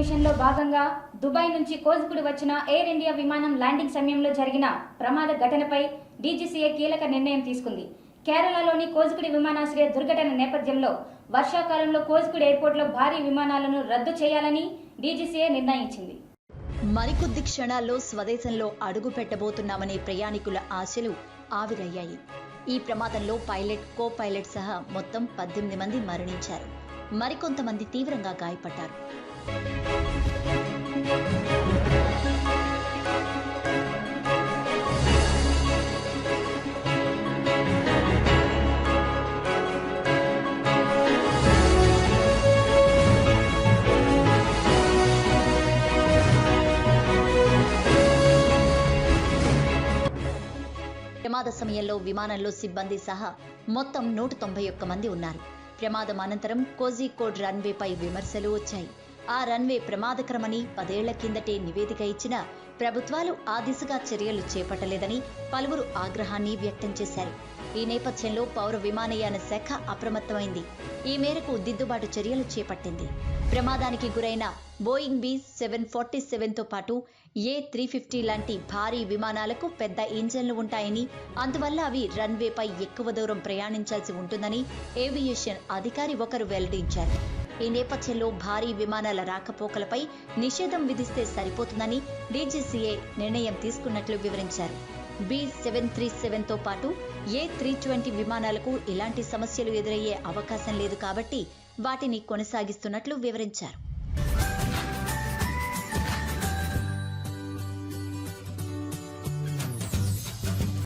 భాగంగా దుబాయ్ నుంచి కోజికుడి వచ్చిన ఎయిర్ ఇండియా విమానం ల్యాండింగ్ సమయంలో జరిగిన ప్రమాద ఘటనపై డీజీసీఏ కీలక నిర్ణయం తీసుకుంది. కేరళలోని కోజికుడి విమానాశ్రయ దుర్ఘటన నేపథ్యంలో వర్షాకాలంలో కోజికుడి ఎయిర్పోర్ట్లో భారీ విమానాలను రద్దు చేయాలని డీజీసీఏ నిర్ణయించింది. మరికొద్ది క్షణాల్లో స్వదేశంలో అడుగు పెట్టబోతున్నామనే ప్రయాణికుల ఆశలు ఆవిరయ్యాయి. ఈ ప్రమాదంలో పైలట్ కో పైలట్ సహా మొత్తం పద్దెనిమిది మంది మరణించారు. మరికొంతమంది తీవ్రంగా గాయపడ్డారు. ప్రమాద సమయంలో విమానంలో సిబ్బంది సహా మొత్తం నూట తొంభై ఒక్క మంది ఉన్నారు. ప్రమాదం అనంతరం కోజికోడ్ రన్వేపై విమర్శలు వచ్చాయి. ఆ రన్వే ప్రమాదకరమని పదేళ్ళ కిందటే నివేదిక ఇచ్చిన ప్రభుత్వాలు ఆ దిశగా చర్యలు చేపట్టలేదని పలువురు ఆగ్రహాన్ని వ్యక్తం చేశారు. ఈ నేపథ్యంలో పౌర విమానయాన శాఖ అప్రమత్తమైంది. ఈ మేరకు దిద్దుబాటు చర్యలు చేపట్టింది. ప్రమాదానికి గురైన బోయింగ్ బీ సెవెన్ ఫార్టీ సెవెన్తో పాటు ఏ త్రీ ఫిఫ్టీ లాంటి భారీ విమానాలకు పెద్ద ఇంజన్లు ఉంటాయని అందువల్ల అవి రన్వేపై ఎక్కువ దూరం ప్రయాణించాల్సి ఉంటుందని ఏవియేషన్ అధికారి ఒకరు వెల్లడించారు. ఈ నేపథ్యంలో భారీ విమానాల రాకపోకలపై నిషేధం విధిస్తే సరిపోతుందని డీజీసీఏ నిర్ణయం తీసుకున్నట్లు వివరించారు. బి సెవెన్ త్రీ సెవెన్తో పాటు ఏ త్రీ ట్వంటీ విమానాలకు ఇలాంటి సమస్యలు ఎదురయ్యే అవకాశం లేదు కాబట్టి వాటిని కొనసాగిస్తున్నట్లు వివరించారు.